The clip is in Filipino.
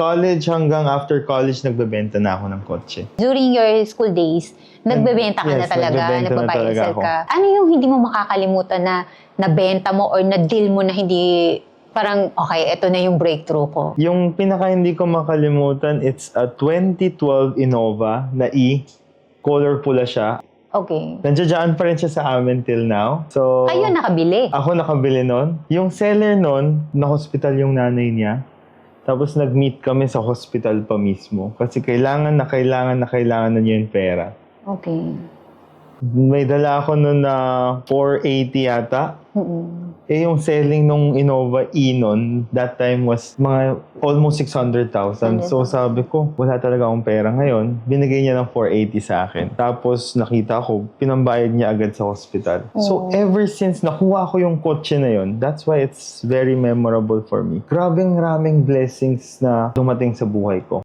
College hanggang after college, nagbebenta na ako ng kotse. During your school days, nagbebenta ka na Yes, talaga, nagbebenta na talaga sell ako. ka. Ano yung hindi mo makakalimutan na nabenta mo or na-deal mo na hindi parang, okay, ito na yung breakthrough ko. Yung pinaka hindi ko makalimutan, it's a 2012 Innova na E. Color pula siya. Okay. Nandiyan pa rin siya sa amin till now. So, Kayo nakabili. ako nakabili nun. Yung seller nun, na-hospital yung nanay niya. Tapos nag-meet kami sa hospital pa mismo. Kasi kailangan na kailangan na kailangan na niya yung pera. Okay. May dala ako nun na 480 yata. Mm-mm. Eh, yung selling nung Innova E nun, that time was mga almost 600,000. So, sabi ko, wala talaga akong pera ngayon. Binigay niya ng 480 sa akin. Tapos, nakita ko, pinambayad niya agad sa hospital. So, ever since nakuha ko yung kotse na yun, that's why it's very memorable for me. Grabing raming blessings na dumating sa buhay ko.